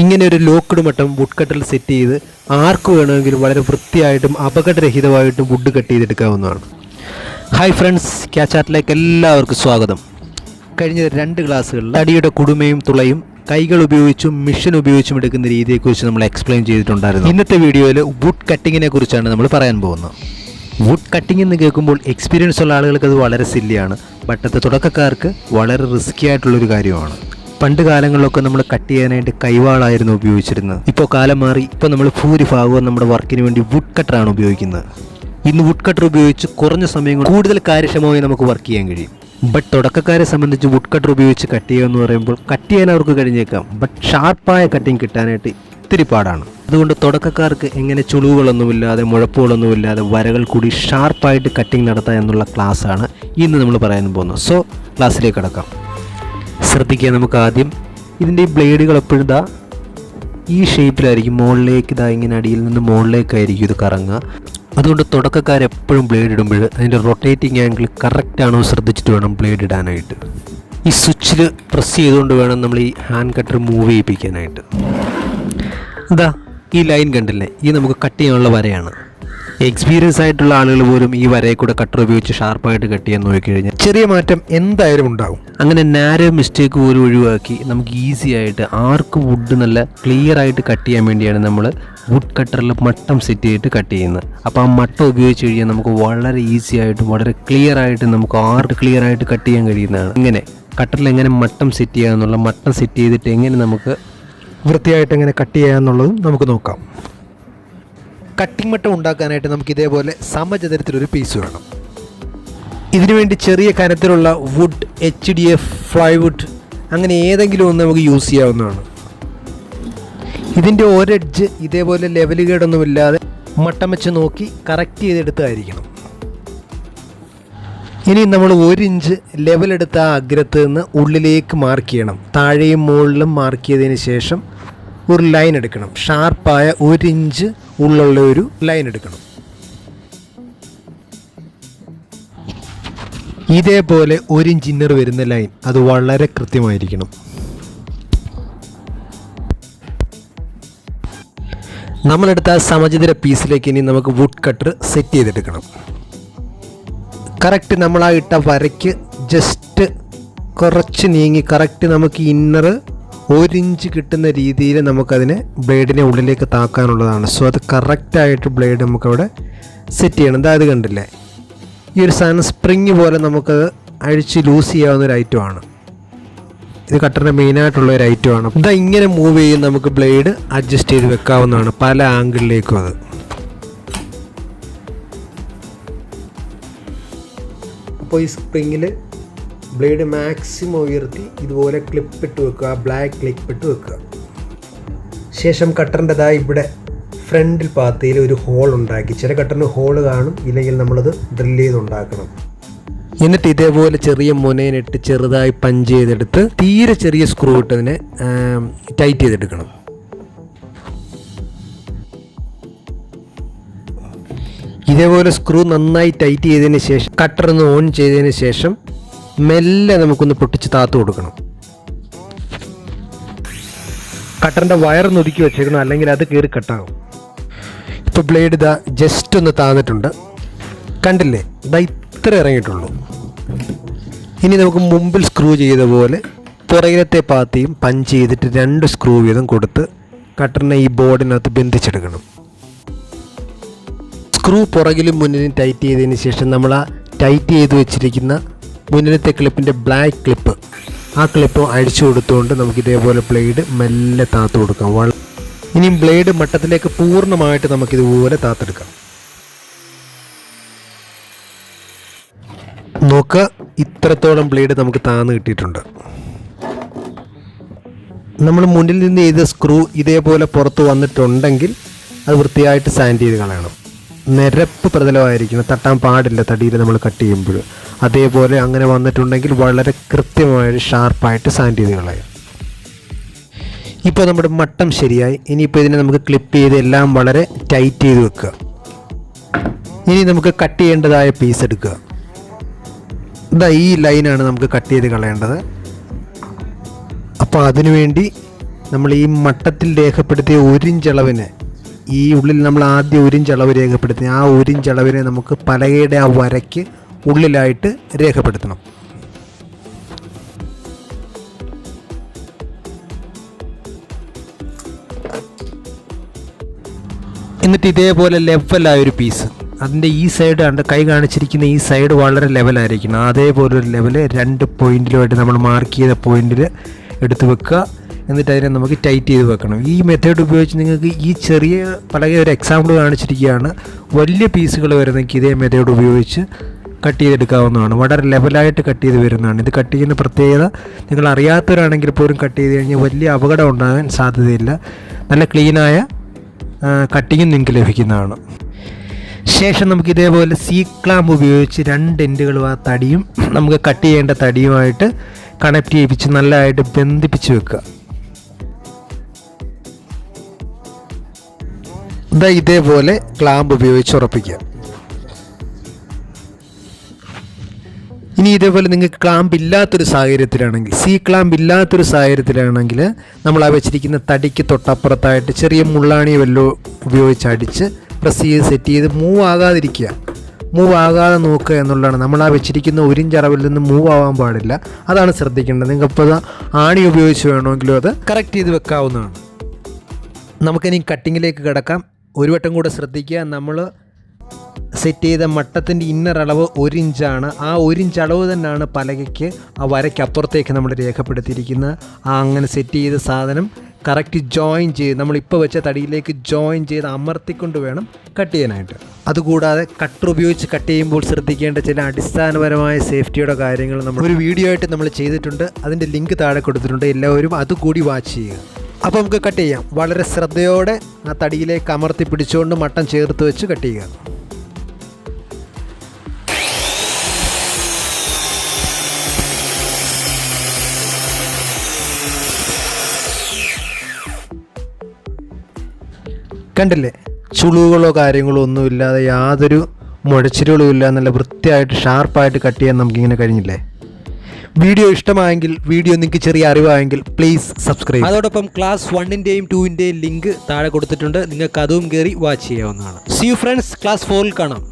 ഇങ്ങനെ ഒരു ലോക്ക്ഡ് മട്ടം വുഡ് കട്ടർ സെറ്റ് ചെയ്ത് ആർക്ക് വേണമെങ്കിലും വളരെ വൃത്തിയായിട്ടും അപകടരഹിതമായിട്ടും വുഡ് കട്ട് ചെയ്തെടുക്കാവുന്നതാണ്. ഹായ് ഫ്രണ്ട്സ് ക്യാച്ചാറ്റിലേക്ക് എല്ലാവർക്കും സ്വാഗതം. കഴിഞ്ഞ രണ്ട് ക്ലാസ്സുകളിൽ തടിയുടെ കുടുമയും തുളയും കൈകൾ ഉപയോഗിച്ചും മിഷൻ ഉപയോഗിച്ചും എടുക്കുന്ന രീതിയെക്കുറിച്ച് നമ്മൾ എക്സ്പ്ലെയിൻ ചെയ്തിട്ടുണ്ടായിരുന്നു. ഇന്നത്തെ വീഡിയോയിൽ വുഡ് കട്ടിങ്ങിനെ കുറിച്ചാണ് നമ്മൾ പറയാൻ പോകുന്നത്. വുഡ് കട്ടിംഗ് എന്ന് കേൾക്കുമ്പോൾ എക്സ്പീരിയൻസ് ഉള്ള ആളുകൾക്ക് അത് വളരെ സില്ലിയാണ് ബട്ട് അത് തുടക്കക്കാർക്ക് വളരെ റിസ്ക്കി ആയിട്ടുള്ളൊരു കാര്യമാണ്. പണ്ട് കാലങ്ങളിലൊക്കെ നമ്മൾ കട്ട് ചെയ്യാനായിട്ട് കൈവാളായിരുന്നു ഉപയോഗിച്ചിരുന്നത്. ഇപ്പോൾ കാലം മാറി ഇപ്പോൾ നമ്മൾ ഭൂരിഭാഗവും നമ്മുടെ വർക്കിന് വേണ്ടി വുഡ് കട്ടറാണ് ഉപയോഗിക്കുന്നത്. ഇന്ന് വുഡ് കട്ടർ ഉപയോഗിച്ച് കുറഞ്ഞ സമയം കൂടുതൽ കാര്യക്ഷമമായി നമുക്ക് വർക്ക് ചെയ്യാൻ കഴിയും. ബട്ട് തുടക്കക്കാരെ സംബന്ധിച്ച് വുഡ് കട്ടർ ഉപയോഗിച്ച് കട്ട് ചെയ്യുക എന്ന് പറയുമ്പോൾ കട്ട് ചെയ്യാൻ അവർക്ക് കഴിഞ്ഞേക്കാം. ബട്ട് ഷാർപ്പായ കട്ടിങ് കിട്ടാനായിട്ട് ഇത്തിരി പാടാണ്. അതുകൊണ്ട് തുടക്കക്കാർക്ക് എങ്ങനെ ചുളിവുകളൊന്നുമില്ലാതെ മുഴപ്പുകളൊന്നുമില്ലാതെ വരകൾ കൂടി ഷാർപ്പായിട്ട് കട്ടിങ് നടത്താം എന്നുള്ള ക്ലാസ്സാണ് ഇന്ന് നമ്മൾ പറയാൻ പോകുന്നത്. സോ ക്ലാസ്സിലേക്ക് കിടക്കാം. ശ്രദ്ധിക്കുക നമുക്ക് ആദ്യം ഇതിന്റെ ഈ ബ്ലേഡുകൾ എപ്പോഴും ഇതാ ഈ ഷേപ്പിലായിരിക്കും മുകളിലേക്ക് ഇതാ ഇങ്ങനെ അടിയിൽ നിന്ന് മുകളിലേക്കായിരിക്കും ഇത് കറങ്ങുക. അതുകൊണ്ട് തുടക്കക്കാരെപ്പോഴും ബ്ലേഡ് ഇടുമ്പോൾ അതിന്റെ റൊട്ടേറ്റിംഗ് ആംഗിൾ കറക്റ്റാണോ ശ്രദ്ധിച്ചിട്ട് വേണം ബ്ലേഡ് ഇടാനായിട്ട്. ഈ സ്വിച്ചിൽ പ്രസ് ചെയ്തുകൊണ്ട് വേണം നമ്മൾ ഈ ഹാൻഡ് കട്ടർ മൂവ് ചെയ്യിപ്പിക്കാനായിട്ട്. ഇതാ ഈ ലൈൻ കണ്ടില്ലേ? ഈ നമുക്ക് കട്ട് ചെയ്യാനുള്ള വരയാണ്. എക്സ്പീരിയൻസ് ആയിട്ടുള്ള ആളുകൾ പോലും ഈ വരയെ കൂടെ കട്ടർ ഉപയോഗിച്ച് ഷാർപ്പായിട്ട് കട്ട് ചെയ്യാൻ നോക്കിക്കഴിഞ്ഞാൽ ചെറിയ മാറ്റം എന്തായാലും ഉണ്ടാവും. അങ്ങനെ നാരോ മിസ്റ്റേക്ക് പോലും ഒഴിവാക്കി നമുക്ക് ഈസി ആയിട്ട് ആർക്ക് വുഡ് നല്ല ക്ലിയർ ആയിട്ട് കട്ട് ചെയ്യാൻ വേണ്ടിയാണ് നമ്മൾ വുഡ് കട്ടറിൽ മട്ടം സെറ്റ് ചെയ്തിട്ട് കട്ട് ചെയ്യുന്നത്. അപ്പോൾ ആ മട്ടം ഉപയോഗിച്ച് കഴിഞ്ഞാൽ നമുക്ക് വളരെ ഈസി ആയിട്ടും വളരെ ക്ലിയർ ആയിട്ട് നമുക്ക് ആർക്ക് ക്ലിയർ ആയിട്ട് കട്ട് ചെയ്യാൻ കഴിയുന്നതാണ്. ഇങ്ങനെ കട്ടറിൽ എങ്ങനെ മട്ടം സെറ്റ് ചെയ്യാമെന്നുള്ള മട്ടം സെറ്റ് ചെയ്തിട്ട് എങ്ങനെ നമുക്ക് വൃത്തിയായിട്ട് എങ്ങനെ കട്ട് ചെയ്യാമെന്നുള്ളതും നമുക്ക് നോക്കാം. കട്ടിംഗ് മട്ട ഉണ്ടാക്കാനായിട്ട് നമുക്ക് ഇതേപോലെ സമചതുരത്തിലൊരു പീസ് വേണം. ഇതിനുവേണ്ടി ചെറിയ കനത്തിലുള്ള wood H D F plywood അങ്ങനെ ഏതെങ്കിലും ഒന്ന് നമുക്ക് യൂസ് ചെയ്യാവുന്നതാണ്. ഇതിന്റെ ഒരെഡ്ജ് ഇതേപോലെ ലെവൽ കേടൊന്നുമില്ലാതെ മട്ടം വെച്ച് നോക്കി കറക്റ്റ് ചെയ്തെടുത്തായിരിക്കണം. ഇനി നമ്മൾ ഒരു ഇഞ്ച് ലെവലെടുത്ത ആ അഗ്രത്ത് നിന്ന് ഉള്ളിലേക്ക് മാർക്ക് ചെയ്യണം. താഴെയും മുകളിലും മാർക്ക് ചെയ്തതിന് ശേഷം ഒരു ലൈൻ എടുക്കണം. ഷാർപ്പായ ഒരു ഇഞ്ച് ഉള്ളുള്ള ഒരു ലൈൻ എടുക്കണം. ഇതേപോലെ ഒരു ഇഞ്ചിന്നർ വരുന്ന ലൈൻ അത് വളരെ കൃത്യമായിരിക്കണം. നമ്മളെടുത്ത സമചിതര പീസിലേക്ക് ഇനി നമുക്ക് വുഡ് കട്ടർ സെറ്റ് ചെയ്തെടുക്കണം. കറക്റ്റ് നമ്മളാ ഇട്ട വരയ്ക്ക് ജസ്റ്റ് കുറച്ച് നീങ്ങി കറക്റ്റ് നമുക്ക് ഇന്നർ ഒരു ഇഞ്ച് കിട്ടുന്ന രീതിയിൽ നമുക്കതിനെ ബ്ലേഡിനെ ഉള്ളിലേക്ക് താക്കാനുള്ളതാണ്. സോ അത് കറക്റ്റായിട്ട് ബ്ലേഡ് നമുക്കവിടെ സെറ്റ് ചെയ്യണം. എന്താ അത് കണ്ടില്ലേ? ഈ ഒരു സാധനം സ്പ്രിങ് പോലെ നമുക്ക് അഴിച്ച് ലൂസ് ചെയ്യാവുന്ന ഒരു ഐറ്റമാണ് ഇത് കട്ടറിന്റെ മെയിനായിട്ടുള്ള ഒരു ഐറ്റമാണ് ഇതാ ഇങ്ങനെ മൂവ് ചെയ്യും നമുക്ക് ബ്ലേഡ് അഡ്ജസ്റ്റ് ചെയ്ത് വെക്കാവുന്നതാണ്. പല ആംഗിളിലേക്കും അത്. അപ്പോൾ ഈ സ്പ്രിങ്ങിൽ ബ്ലേഡ് മാക്സിമം ഉയർത്തി ഇതുപോലെ ക്ലിപ്പ് ഇട്ട് വെക്കുക ബ്ലാക്ക് ക്ലിപ്പ് ഇട്ട് വെക്കുക. ശേഷം കട്ടറിന്റെതായി ഇവിടെ ഫ്രണ്ടിൽ പാത്തയിൽ ഒരു ഹോൾ ഉണ്ടാക്കി. ചില കട്ടറിന് ഹോൾ കാണും ഇല്ലെങ്കിൽ നമ്മളത് ഡ്രിൽ ചെയ്ത് ഉണ്ടാക്കണം എന്നിട്ട് ഇതേപോലെ ചെറിയ മുനയിനിട്ട് ചെറുതായി പഞ്ച് ചെയ്തെടുത്ത് തീരെ ചെറിയ സ്ക്രൂ ഇട്ടതിനെ ടൈറ്റ് ചെയ്തെടുക്കണം. ഇതേപോലെ സ്ക്രൂ നന്നായി ടൈറ്റ് ചെയ്തതിന് ശേഷം കട്ടർ ഒന്ന് ഓൺ ചെയ്തതിന് ശേഷം മെല്ലെ നമുക്കൊന്ന് പൊട്ടിച്ച് താത്തു കൊടുക്കണം. കട്ടറിന്റെ വയർ ഒതുക്കി വെച്ചേക്കണം അല്ലെങ്കിൽ അത് കയറി കട്ടാകും ഇപ്പോൾ ബ്ലേഡ് ഇതാ ജസ്റ്റ് ഒന്ന് താന്നിട്ടുണ്ട്. കണ്ടില്ലേ? ഇതാ ഇത്ര ഇറങ്ങിയിട്ടുള്ളൂ. ഇനി നമുക്ക് മുമ്പിൽ സ്ക്രൂ ചെയ്ത പോലെ പുറകിലത്തെ പാത്തിയും പഞ്ച് ചെയ്തിട്ട് രണ്ട് സ്ക്രൂ വീതം കൊടുത്ത് കട്ടറിനെ ഈ ബോർഡിനകത്ത് ബന്ധിച്ചെടുക്കണം. സ്ക്രൂ പുറകിലും മുന്നിലും ടൈറ്റ് ചെയ്തതിന് ശേഷം നമ്മൾ ആ ടൈറ്റ് ചെയ്ത് വെച്ചിരിക്കുന്ന മുന്നിലത്തെ ക്ലിപ്പിന്റെ ബ്ലാക്ക് ക്ലിപ്പ് ആ ക്ലിപ്പ് അഴിച്ചു കൊടുത്തുകൊണ്ട് നമുക്ക് ഇതേപോലെ ബ്ലേഡ് മെല്ലെ താത്തു കൊടുക്കാം. ഇനിയും ബ്ലേഡ് മട്ടത്തിലേക്ക് പൂർണമായിട്ട് നമുക്കിതുപോലെ താത്തെടുക്കാം. നോക്ക ഇത്രത്തോളം ബ്ലേഡ് നമുക്ക് താന്ന് കിട്ടിയിട്ടുണ്ട്. നമ്മൾ മുന്നിൽ നിന്ന് ചെയ്ത സ്ക്രൂ ഇതേപോലെ പുറത്ത് വന്നിട്ടുണ്ടെങ്കിൽ അത് വൃത്തിയായിട്ട് സാൻഡ് ചെയ്ത് കളയണം. നിരപ്പ് പ്രതലമായിരിക്കണം തട്ടാൻ പാടില്ല തടിയിൽ നമ്മൾ കട്ട് ചെയ്യുമ്പോൾ. അതേപോലെ അങ്ങനെ വന്നിട്ടുണ്ടെങ്കിൽ വളരെ കൃത്യമായിട്ട് ഷാർപ്പായിട്ട് സാൻഡ് ചെയ്ത് കളയാം. ഇപ്പോൾ നമ്മുടെ മട്ടം ശരിയായി. ഇനിയിപ്പോൾ ഇതിനെ നമുക്ക് ക്ലിപ്പ് ചെയ്ത് എല്ലാം വളരെ ടൈറ്റ് ചെയ്ത് വെക്കുക. ഇനി നമുക്ക് കട്ട് ചെയ്യേണ്ടതായ പീസ് എടുക്കുക. ഇതാ ഈ ലൈനാണ് നമുക്ക് കട്ട് ചെയ്ത് കളയേണ്ടത്. അപ്പോൾ അതിനുവേണ്ടി നമ്മൾ ഈ മട്ടത്തിൽ രേഖപ്പെടുത്തിയ ഒരിഞ്ചളവിന് ഈ ഉള്ളിൽ നമ്മൾ ആദ്യം ഉരിഞ്ചളവ് രേഖപ്പെടുത്തി ആ ഉരിഞ്ചളവിനെ നമുക്ക് പലകയുടെ ആ വരയ്ക്ക് ഉള്ളിലായിട്ട് രേഖപ്പെടുത്തണം. എന്നിട്ട് ഇതേപോലെ ലെവലായ ഒരു പീസ് അതിന്റെ ഈ സൈഡ് കണ്ട് കൈ കാണിച്ചിരിക്കുന്ന ഈ സൈഡ് വളരെ ലെവലായിരിക്കണം അതേപോലെ ഒരു ലെവൽ രണ്ട് പോയിന്റിലുമായിട്ട് നമ്മൾ മാർക്ക് ചെയ്ത പോയിന്റിൽ എടുത്ത് വെക്കുക. എന്നിട്ട് അതിനെ നമുക്ക് ടൈറ്റ് ചെയ്ത് വെക്കണം. ഈ മെത്തേഡ് ഉപയോഗിച്ച് നിങ്ങൾക്ക് ഈ ചെറിയ പലകെ ഒരു എക്സാമ്പിൾ കാണിച്ചിരിക്കുകയാണ്. വലിയ പീസുകൾ വരുന്നെങ്കിൽ ഇതേ മെത്തേഡ് ഉപയോഗിച്ച് കട്ട് ചെയ്തെടുക്കാവുന്നതാണ്. വളരെ ലെവലായിട്ട് കട്ട് ചെയ്ത് വരുന്നതാണ്. ഇത് കട്ട് ചെയ്യുന്ന പ്രത്യേകത നിങ്ങൾ അറിയാത്തവരാണെങ്കിൽ പോലും കട്ട് ചെയ്ത് കഴിഞ്ഞാൽ വലിയ അപകടം ഉണ്ടാകാൻ സാധ്യതയില്ല. നല്ല ക്ലീനായ കട്ടിങ്ങും നിങ്ങൾക്ക് ലഭിക്കുന്നതാണ്. ശേഷം നമുക്ക് ഇതേപോലെ സീ ക്ലാമ്പ് ഉപയോഗിച്ച് രണ്ട് എൻഡുകളും ആ തടിയും നമുക്ക് കട്ട് ചെയ്യേണ്ട തടിയുമായിട്ട് കണക്ട് ചെയ്യിപ്പിച്ച് നല്ലതായിട്ട് ബന്ധിപ്പിച്ച് വെക്കുക. ഇതാ ഇതേപോലെ ക്ലാമ്പ് ഉപയോഗിച്ച് ഉറപ്പിക്കുക. ഇനി ഇതേപോലെ നിങ്ങൾക്ക് ക്ലാമ്പ് ഇല്ലാത്തൊരു സാഹചര്യത്തിലാണെങ്കിൽ സി ക്ലാമ്പ് ഇല്ലാത്തൊരു സാഹചര്യത്തിലാണെങ്കിൽ നമ്മൾ ആ വെച്ചിരിക്കുന്ന തടിക്ക് തൊട്ടപ്പുറത്തായിട്ട് ചെറിയ മുള്ളാണി വല്ലോ ഉപയോഗിച്ച് അടിച്ച് പ്രസ് ചെയ്ത് സെറ്റ് ചെയ്ത് മൂവ് ആകാതിരിക്കുക. മൂവ് ആകാതെ നോക്കുക എന്നുള്ളതാണ്. നമ്മൾ ആ വെച്ചിരിക്കുന്ന ഒരിഞ്ചറവിൽ നിന്ന് മൂവ് ആവാൻ പാടില്ല. അതാണ് ശ്രദ്ധിക്കേണ്ടത്. നിങ്ങൾക്കിപ്പോൾ ആണി ഉപയോഗിച്ച് വേണമെങ്കിലും അത് കറക്റ്റ് ചെയ്ത് വെക്കാവുന്നതാണ്. നമുക്കിനി കട്ടിങ്ങിലേക്ക് കിടക്കാം. ഒരു വട്ടം കൂടെ ശ്രദ്ധിക്കുക. നമ്മൾ സെറ്റ് ചെയ്ത മട്ടത്തിന്റെ ഇന്നർ അളവ് ഒരു ഇഞ്ചാണ് ആ ഒരു ഇഞ്ച് അളവ് തന്നെയാണ് പലകയ്ക്ക് ആ വരയ്ക്കപ്പുറത്തേക്ക് നമ്മൾ രേഖപ്പെടുത്തിയിരിക്കുന്നത്. ആ അങ്ങനെ സെറ്റ് ചെയ്ത സാധനം കറക്റ്റ് ജോയിൻ ചെയ്ത് നമ്മളിപ്പോൾ വെച്ച തടിയിലേക്ക് ജോയിൻ ചെയ്ത് അമർത്തിക്കൊണ്ട് വേണം കട്ട് ചെയ്യാനായിട്ട്. അതുകൂടാതെ കട്ടർ ഉപയോഗിച്ച് കട്ട് ചെയ്യുമ്പോൾ ശ്രദ്ധിക്കേണ്ട ചില അടിസ്ഥാനപരമായ സേഫ്റ്റിയുടെ കാര്യങ്ങൾ നമ്മൾ ഒരു വീഡിയോ ആയിട്ട് നമ്മൾ ചെയ്തിട്ടുണ്ട്. അതിന്റെ ലിങ്ക് താഴെ കൊടുത്തിട്ടുണ്ട്. എല്ലാവരും അതുകൂടി വാച്ച് ചെയ്യുക. അപ്പോൾ നമുക്ക് കട്ട് ചെയ്യാം. വളരെ ശ്രദ്ധയോടെ ആ തടിയിലേക്ക് അമർത്തി പിടിച്ചുകൊണ്ട് മട്ടൻ ചേർത്ത് വെച്ച് കട്ട് ചെയ്യുക. കണ്ടില്ലേ? ചുളുകളോ കാര്യങ്ങളോ ഒന്നുമില്ലാതെ യാതൊരു മുഴച്ചിലുകളും ഇല്ല നല്ല വൃത്തിയായിട്ട് ഷാർപ്പായിട്ട് കട്ട് ചെയ്യാൻ നമുക്കിങ്ങനെ കഴിഞ്ഞില്ലേ? വീഡിയോ ഇഷ്ടമായെങ്കിൽ വീഡിയോ നിങ്ങൾക്ക് ചെറിയ അറിവായെങ്കിൽ പ്ലീസ് സബ്സ്ക്രൈബ് അതോടൊപ്പം ക്ലാസ് വണ്ണിന്റെയും ടൂവിന്റെയും ലിങ്ക് താഴെ കൊടുത്തിട്ടുണ്ട്. നിങ്ങൾക്ക് അതും കയറി വാച്ച് ചെയ്യാവുന്നതാണ് സി ഫ്രണ്ട്സ് ക്ലാസ് ഫോറിൽ കാണാം.